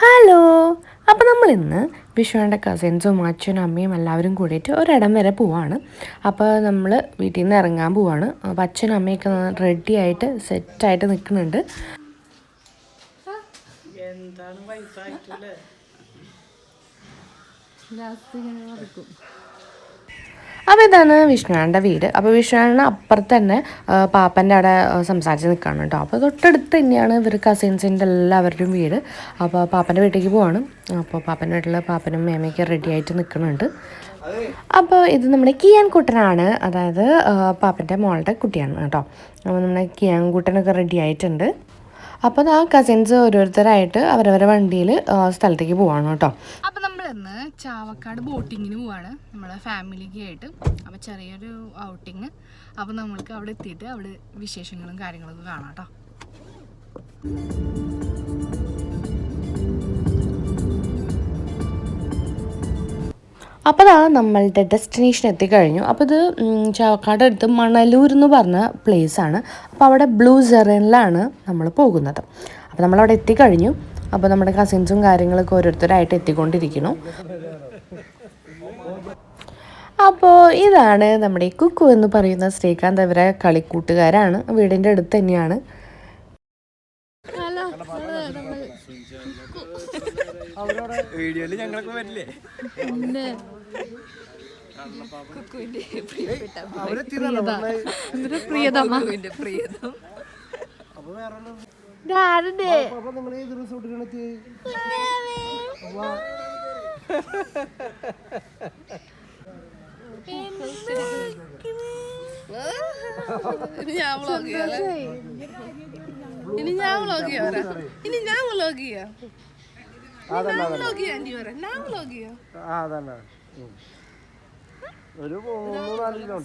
Hello അപ്പോൾ നമ്മൾ ഇന്ന് വിഷുവിന്റെ കസിൻസും അച്ഛനും അമ്മയും എല്ലാവരും കൂടിയിട്ട് ഒരിടം വരെ പോവാണ്. അപ്പോൾ നമ്മൾ വീട്ടിൽ നിന്ന് ഇറങ്ങാൻ പോവാണ്. അപ്പോൾ അച്ഛനും അമ്മയൊക്കെ റെഡി ആയിട്ട് സെറ്റായിട്ട് നിൽക്കുന്നുണ്ട് അപ്പോൾ ഇതാണ് വിഷ്ണുവാന്റെ വീട്. അപ്പോൾ വിഷ്ണുവാണ് അപ്പുറത്ത് തന്നെ പാപ്പന്റെ അവിടെ സംസാരിച്ച് നിൽക്കുകയാണ് കേട്ടോ. അപ്പോൾ തൊട്ടടുത്ത് തന്നെയാണ് ഇവർ കസിൻസിന്റെ എല്ലാവരുടെയും വീട്. അപ്പോൾ പാപ്പന്റെ വീട്ടിലേക്ക് പോവാണ്. അപ്പോൾ പാപ്പന്റെ വീട്ടിൽ പാപ്പനും മേമയൊക്കെ റെഡി ആയിട്ട് നിൽക്കുന്നുണ്ട് അപ്പോൾ ഇത് നമ്മുടെ കിയാൻകുട്ടനാണ്. അതായത് പാപ്പന്റെ മോളുടെ കുട്ടിയാണ് കേട്ടോ. അപ്പോൾ നമ്മുടെ കിയാൻകുട്ടനൊക്കെ റെഡി ആയിട്ടുണ്ട്. അപ്പോൾ ആ കസിൻസ് ഓരോരുത്തരായിട്ട് അവരവരുടെ വണ്ടിയിൽ സ്ഥലത്തേക്ക് പോവാണ് കേട്ടോ. അപ്പോൾ നമ്മൾ ഇന്ന് ചാവക്കാട് ബോട്ടിങ്ങിന് പോവാണ്. നമ്മളെ ഫാമിലിക്ക് ആയിട്ട്. അപ്പോൾ ചെറിയൊരു ഔട്ടിങ് അപ്പോൾ നമ്മൾക്ക് അവിടെ എത്തിയിട്ട് അവിടെ വിശേഷങ്ങളും കാര്യങ്ങളൊക്കെ കാണാം കേട്ടോ. അപ്പോൾ അതാ നമ്മളുടെ ഡെസ്റ്റിനേഷൻ എത്തിക്കഴിഞ്ഞു അപ്പോൾ ഇത് ചാവക്കാട് അടുത്ത് മണലൂർ എന്ന് പറഞ്ഞ place ആണ്. അപ്പോൾ അവിടെ ബ്ലൂ സെറിനിലാണ് നമ്മൾ പോകുന്നത്. അപ്പോൾ നമ്മളവിടെ എത്തിക്കഴിഞ്ഞു അപ്പോൾ നമ്മുടെ കസിൻസും കാര്യങ്ങളൊക്കെ ഓരോരുത്തരായിട്ട് എത്തിക്കൊണ്ടിരിക്കുന്നു. അപ്പോൾ ഇതാണ് നമ്മുടെ കുക്കു എന്ന് പറയുന്ന ശ്രീകാന്ത്. അവരെ കളിക്കൂട്ടുകാരാണ്. വീടിന്റെ അടുത്ത് തന്നെയാണ്. വീഡിയോയിൽ ഞങ്ങളൊക്കെ വരില്ലേ? അപ്പൊ നിങ്ങൾ ഏത് റിസോർട്ടിലാണ് എത്തിയത് ഇനി ഞാൻ വ്ളോഗ് ചെയ്യാം ഇനി ഞാൻ വ്ളോഗ് ചെയ്യാം ഇനി ഞാൻ വ്ളോഗ് ചെയ്യാം. ഞാൻ വ്ളോഗ് ചെയ്യാം ആന്റി പറയാം ഞാൻ വ്ളോഗ് ചെയ്യാം. ഒരു മൂന്ന് നാല് കിലോ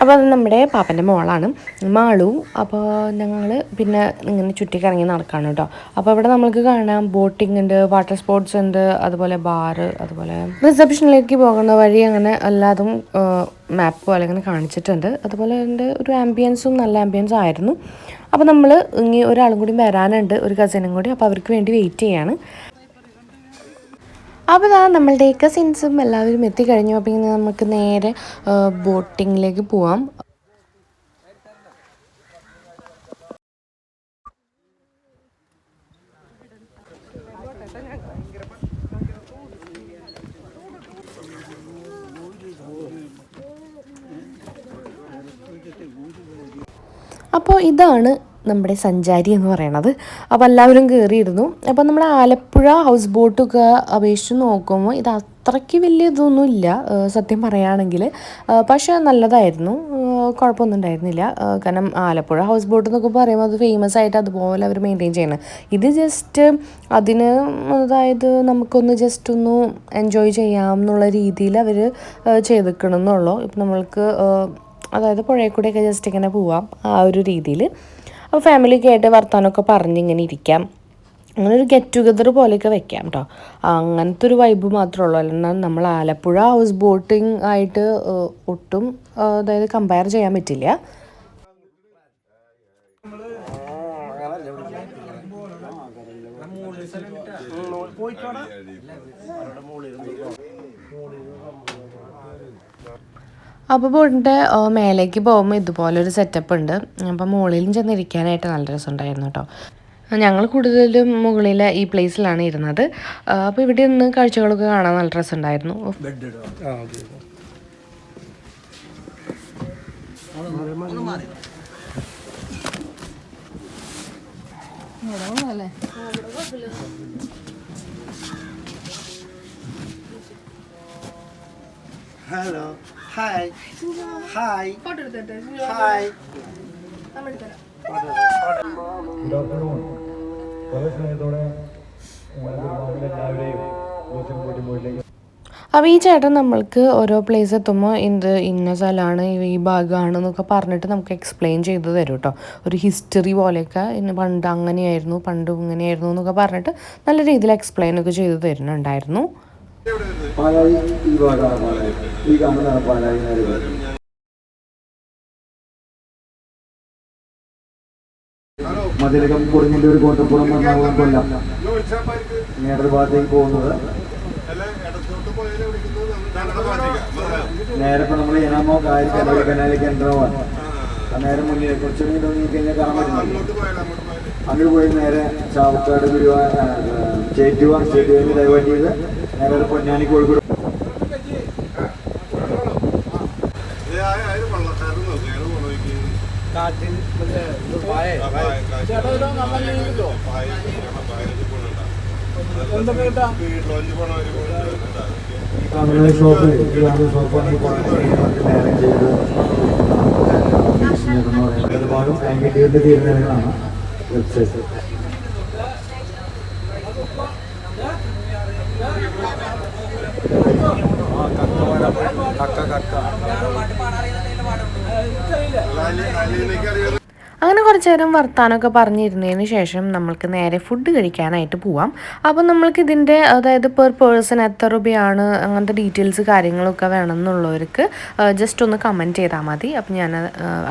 അപ്പോൾ അത് നമ്മുടെ പാപ്പന്റെ മോളാണ്. മാളു അപ്പോൾ ഞങ്ങൾ പിന്നെ ഇങ്ങനെ ചുറ്റിക്കറങ്ങി നടക്കാണ് കേട്ടോ. അപ്പോൾ ഇവിടെ നമ്മൾക്ക് കാണാം ബോട്ടിംഗ് ഉണ്ട് വാട്ടർ സ്പോർട്സ് ഉണ്ട് അതുപോലെ ബാറ് അതുപോലെ റിസപ്ഷനിലേക്ക് പോകുന്ന വഴി അങ്ങനെ എല്ലാതും മാപ്പ് പോലെ അങ്ങനെ കാണിച്ചിട്ടുണ്ട്. അതുപോലെ എന്റെ ഒരു ആംബിയൻസും നല്ല ആംബിയൻസ് ആയിരുന്നു. അപ്പോൾ നമ്മൾ ഇനി ഒരാളും കൂടി വരാനുണ്ട് ഒരു കസിനും കൂടി. അപ്പോൾ അവർക്ക് വേണ്ടി വെയിറ്റ് ചെയ്യാണ്. അപ്പോൾ ഇതാ നമ്മളുടെ സിൻസും എല്ലാവരും എത്തിക്കഴിഞ്ഞു. അപ്പോൾ ഇങ്ങനെ നമുക്ക് നേരെ ബോട്ടിങ്ങിലേക്ക് പോവാം. അപ്പോൾ ഇതാണ് നമ്മുടെ സഞ്ചാരി എന്ന് പറയണത്. അപ്പോൾ എല്ലാവരും കയറിയിരുന്നു അപ്പോൾ നമ്മൾ ആലപ്പുഴ ഹൗസ് ബോട്ടൊക്കെ അപേക്ഷിച്ച് നോക്കുമ്പോൾ ഇത് അത്രയ്ക്ക് വലിയ ഇതൊന്നും ഇല്ല സത്യം പറയുകയാണെങ്കിൽ പക്ഷേ നല്ലതായിരുന്നു. കുഴപ്പമൊന്നും ഉണ്ടായിരുന്നില്ല. കാരണം ആലപ്പുഴ ഹൗസ് ബോട്ട് എന്നൊക്കെ പറയുമ്പോൾ അത് ഫേമസ് ആയിട്ട് അതുപോലെ അവർ മെയിന്റെയിൻ ചെയ്യണം. ഇത് ജസ്റ്റ് അതിന് അതായത് നമുക്കൊന്ന് ജസ്റ്റ് ഒന്ന് എൻജോയ് ചെയ്യാം എന്നുള്ള രീതിയിൽ അവർ ചെയ്തിക്കണം എന്നുള്ളൂ ഇപ്പം നമ്മൾക്ക് അതായത് പുഴയിൽ കൂടെയൊക്കെ ജസ്റ്റ് ഇങ്ങനെ പോവാം ആ ഒരു രീതിയിൽ അപ്പോൾ ഫാമിലിയൊക്കെ ആയിട്ട് വർത്താനമൊക്കെ പറഞ്ഞ് ഇങ്ങനെ ഇരിക്കാം. അങ്ങനെ ഒരു ഗെറ്റ് ടുഗദർ പോലെയൊക്കെ വെക്കാം കേട്ടോ അങ്ങനത്തെ ഒരു വൈബ് മാത്രമേ ഉള്ളൂ. അല്ലാണ്ട് നമ്മൾ ആലപ്പുഴ ഹൗസ് ബോട്ടിംഗ് ആയിട്ട് ഒട്ടും അതായത് കമ്പയർ ചെയ്യാൻ പറ്റില്ല. അപ്പോൾ ബോട്ടിന്റെ മേലേക്ക് പോകുമ്പോൾ ഇതുപോലൊരു സെറ്റപ്പ് ഉണ്ട്. അപ്പോൾ മുകളിലും ചെന്നിരിക്കാനായിട്ട് നല്ല രസമുണ്ടായിരുന്നു കേട്ടോ. ഞങ്ങൾ കൂടുതലും മുകളിലെ ഈ പ്ലേസിലാണ് ഇരുന്നത്. അപ്പോൾ ഇവിടെ നിന്ന് കാഴ്ചകളൊക്കെ കാണാൻ നല്ല രസമുണ്ടായിരുന്നു. ഹലോ. ഹായ് ഹായ് ഹായ് അപ്പോൾ ഈ ചേട്ടൻ നമ്മൾക്ക് ഓരോ പ്ലേസ് എത്തുമ്പോൾ ഇത് ഇന്ന സ്ഥലമാണ് ഈ ഭാഗമാണ് എന്നൊക്കെ പറഞ്ഞിട്ട് നമുക്ക് എക്സ്പ്ലെയിൻ ചെയ്ത് തരും കേട്ടോ. ഒരു ഹിസ്റ്ററി പോലെയൊക്കെ ഇന്ന് പണ്ട് അങ്ങനെയായിരുന്നു പണ്ട് ഇങ്ങനെയായിരുന്നു എന്നൊക്കെ പറഞ്ഞിട്ട് നല്ല രീതിയിൽ എക്സ്പ്ലെയിൻ ഒക്കെ ചെയ്ത് തരുന്നുണ്ടായിരുന്നു. പാലായി ഈ ഭാഗമാണ് പാലായി. ഈ കാണുന്നതാണ് പാലായി മതിലകം മതിലകം ഒരു കോട്ടപ്പുറം എറണാകുളം കൊല്ലം. നേടൊരു ഭാഗത്തേക്ക് പോകുന്നത്. നേരെ നമ്മൾ ഇനാമോ കാര്യം കനാലിക്ക് കനാലി കേന്ദ്രമാണ് നേരെ മുന്നിൽ കുറച്ച് മുന്നിൽ നോക്കി കഴിഞ്ഞാൽ കാണാൻ പറ്റുന്നുണ്ട് അങ്ങോട്ട് പോയി നേരെ ചാവക്കാട് ഗുരുവാ ചേറ്റുവാർ ചേറ്റുവയിൽ ഡൈവേർട്ട് ചെയ്ത് നേരെ ഒരു പൊന്നാനി കോഴിക്കോട് കാട്ടിൽ ഷോപ്പ് ഷോപ്പ് നേരം ചെയ്ത് ഏത് ഭാഗം ആംഗിറ്റിയുടെ തീരുമാനങ്ങളാണ് വെബ്സൈറ്റ് കക്ക. കക്ക അങ്ങനെ കുറച്ച് നേരം വർത്താനമൊക്കെ പറഞ്ഞിരുന്നതിന് ശേഷം നമ്മൾക്ക് നേരെ ഫുഡ് കഴിക്കാനായിട്ട് പോവാം. അപ്പം നമ്മൾക്ക് ഇതിന്റെ അതായത് പെർ പേഴ്സൺ എത്ര രൂപയാണ് അങ്ങനത്തെ ഡീറ്റെയിൽസ് കാര്യങ്ങളൊക്കെ വേണമെന്നുള്ളവർക്ക് ജസ്റ്റ് ഒന്ന് കമന്റ് ചെയ്താൽ മതി. അപ്പം ഞാൻ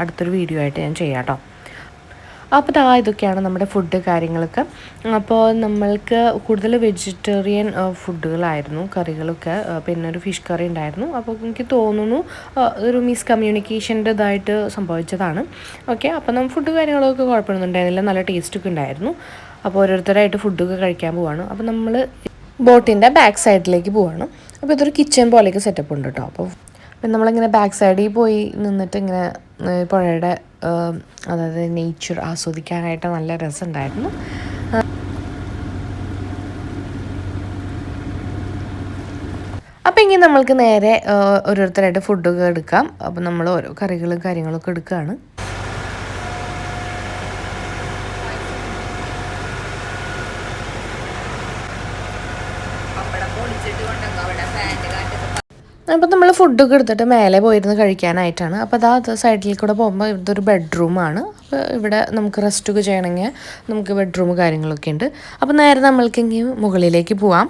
അടുത്തൊരു വീഡിയോ ആയിട്ട് ഞാൻ ചെയ്യാം കേട്ടോ അപ്പോൾ ദാ ഇതൊക്കെയാണ് നമ്മുടെ ഫുഡ് കാര്യങ്ങളൊക്കെ. അപ്പോൾ നമ്മൾക്ക് കൂടുതൽ വെജിറ്റേറിയൻ ഫുഡുകളായിരുന്നു കറികളൊക്കെ പിന്നെ ഒരു ഫിഷ് കറി ഉണ്ടായിരുന്നു. അപ്പോൾ എനിക്ക് തോന്നുന്നു ഒരു ഒരു മിസ്കമ്മ്യൂണിക്കേഷന്റെ ഇതായിട്ട് സംഭവിച്ചതാണ്. ഓക്കെ അപ്പോൾ നമ്മൾ ഫുഡ് കാര്യങ്ങളൊക്കെ കുഴപ്പമൊന്നും നല്ല ടേസ്റ്റൊക്കെ ഉണ്ടായിരുന്നു. അപ്പോൾ ഓരോരുത്തരായിട്ട് ഫുഡൊക്കെ കഴിക്കാൻ പോവാണ്. അപ്പോൾ നമ്മൾ ബോട്ടിന്റെ ബാക്ക് സൈഡിലേക്ക് പോവാണ്. അപ്പോൾ ഇതൊരു കിച്ചൺ പോലെയൊക്കെ സെറ്റപ്പ് ഉണ്ട് കേട്ടോ അപ്പോൾ പിന്നെ നമ്മളിങ്ങനെ ബാക്ക് സൈഡിൽ പോയി നിന്നിട്ട് ഇങ്ങനെ പുഴയുടെ അതായത് നേച്ചർ ആസ്വദിക്കാനായിട്ട് നല്ല രസമുണ്ടായിരുന്നു. അപ്പം ഇങ്ങനെ നമ്മൾക്ക് നേരെ ഓരോരുത്തരായിട്ട് ഫുഡൊക്കെ എടുക്കാം. അപ്പം നമ്മൾ ഓരോ കറികളും കാര്യങ്ങളൊക്കെ എടുക്കുകയാണ് അപ്പോൾ നമ്മൾ ഫുഡൊക്കെ എടുത്തിട്ട് മേലെ പോയിരുന്ന് കഴിക്കാനായിട്ടാണ്. അപ്പോൾ അതാ സൈഡിൽ കൂടെ പോകുമ്പോൾ ഇതൊരു ബെഡ്റൂമാണ് അപ്പോൾ ഇവിടെ നമുക്ക് റെസ്റ്റൊക്കെ ചെയ്യണമെങ്കിൽ നമുക്ക് ബെഡ്റൂം കാര്യങ്ങളൊക്കെ ഉണ്ട്. അപ്പോൾ നേരെ നമ്മൾക്കെങ്കിൽ മുകളിലേക്ക് പോവാം.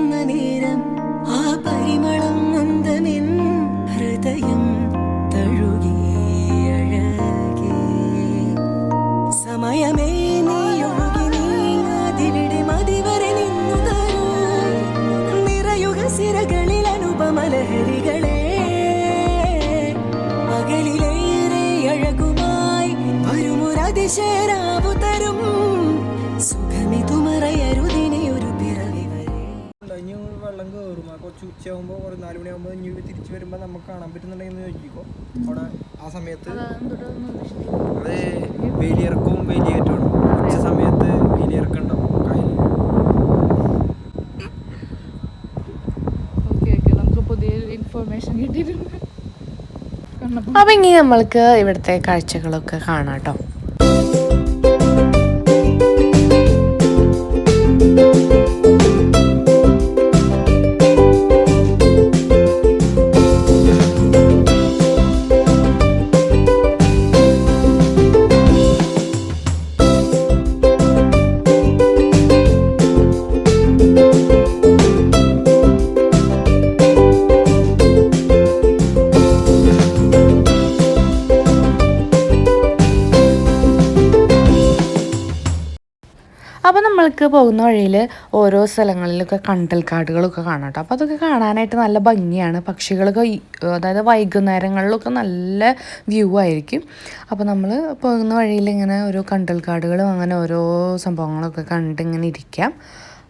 കുറച്ച് ഉച്ചയാകുമ്പോൾ ഒരു നാല് മണിയാകുമ്പോൾ ഇനി തിരിച്ചു വരുമ്പോൾ നമുക്ക് കാണാൻ പറ്റുന്നുണ്ടെങ്കിൽ ചോദിക്കോ അവിടെ ആ സമയത്ത് അത് വേലിയിറക്കവും വേലിയേറ്റവും ഉച്ച സമയത്ത് വേലിയിറക്കം ഉണ്ടാവും കായലിൽ ഇൻഫർമേഷൻ കിട്ടിയിട്ടുണ്ട്. അപ്പോൾ ഇനി നമ്മൾക്ക് ഇവിടുത്തെ കാഴ്ചകളൊക്കെ കാണാം കേട്ടോ. നമ്മൾക്ക് പോകുന്ന വഴിയിൽ ഓരോ സ്ഥലങ്ങളിലൊക്കെ കണ്ടൽക്കാടുകളൊക്കെ കാണാം കേട്ടോ. അപ്പോൾ അതൊക്കെ കാണാനായിട്ട് നല്ല ഭംഗിയാണ്. പക്ഷികളൊക്കെ അതായത് വൈകുന്നേരങ്ങളിലൊക്കെ നല്ല വ്യൂ ആയിരിക്കും. അപ്പോൾ നമ്മൾ പോകുന്ന വഴിയിൽ ഇങ്ങനെ ഓരോ കണ്ടൽക്കാടുകളും അങ്ങനെ ഓരോ സംഭവങ്ങളൊക്കെ കണ്ട് ഇങ്ങനെ ഇരിക്കാം.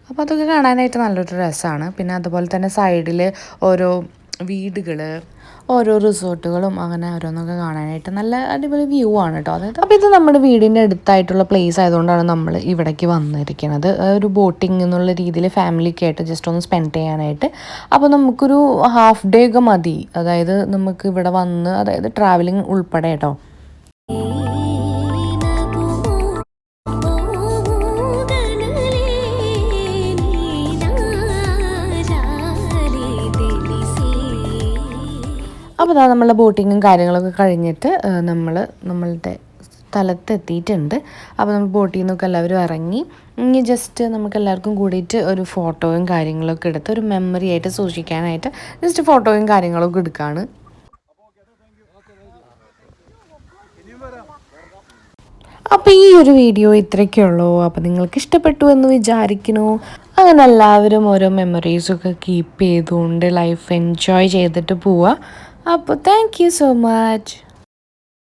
അപ്പോൾ അതൊക്കെ കാണാനായിട്ട് നല്ലൊരു രസമാണ് പിന്നെ അതുപോലെ തന്നെ സൈഡിൽ ഓരോ വീടുകൾ ഓരോ റിസോർട്ടുകളും അങ്ങനെ ഓരോന്നൊക്കെ കാണാനായിട്ട് നല്ല അടിപൊളി വ്യൂ ആണ് കേട്ടോ അതായത് അപ്പോൾ ഇത് നമ്മുടെ വീടിന്റെ അടുത്തായിട്ടുള്ള പ്ലേസ് ആയതുകൊണ്ടാണ് നമ്മൾ ഇവിടേക്ക് വന്നിരിക്കുന്നത് ഒരു ബോട്ടിംഗ് എന്നുള്ള രീതിയിൽ ഫാമിലിയൊക്കെ ആയിട്ട് ജസ്റ്റ് ഒന്ന് സ്പെൻഡ് ചെയ്യാനായിട്ട്. അപ്പോൾ നമുക്കൊരു ഹാഫ് ഡേ ഒക്കെ മതി. അതായത് നമുക്ക് ഇവിടെ വന്ന് അതായത് ട്രാവലിംഗ് ഉൾപ്പെടെ കേട്ടോ അപ്പോൾ ഇതാ നമ്മളെ ബോട്ടിങ്ങും കാര്യങ്ങളൊക്കെ കഴിഞ്ഞിട്ട് നമ്മൾ നമ്മളുടെ സ്ഥലത്ത് എത്തിയിട്ടുണ്ട് അപ്പോൾ നമ്മൾ ബോട്ടിൽ നിന്നൊക്കെ എല്ലാവരും ഇറങ്ങി. ഇനി ജസ്റ്റ് നമുക്ക് എല്ലാവർക്കും കൂടിയിട്ട് ഒരു ഫോട്ടോയും കാര്യങ്ങളൊക്കെ എടുത്ത് ഒരു മെമ്മറി ആയിട്ട് സൂക്ഷിക്കാനായിട്ട് ജസ്റ്റ് ഫോട്ടോയും കാര്യങ്ങളൊക്കെ എടുക്കുകയാണ് അപ്പോൾ ഈ ഒരു വീഡിയോ ഇത്രയൊക്കെ ഉള്ളൂ. അപ്പോൾ നിങ്ങൾക്ക് ഇഷ്ടപ്പെട്ടു എന്ന് വിചാരിക്കുന്നു. അങ്ങനെ എല്ലാവരും ഓരോ മെമ്മറീസൊക്കെ കീപ്പ് ചെയ്തുകൊണ്ട് ലൈഫ് എൻജോയ് ചെയ്തിട്ട് പോവുക Ah, அப்போ:appo thank you so much.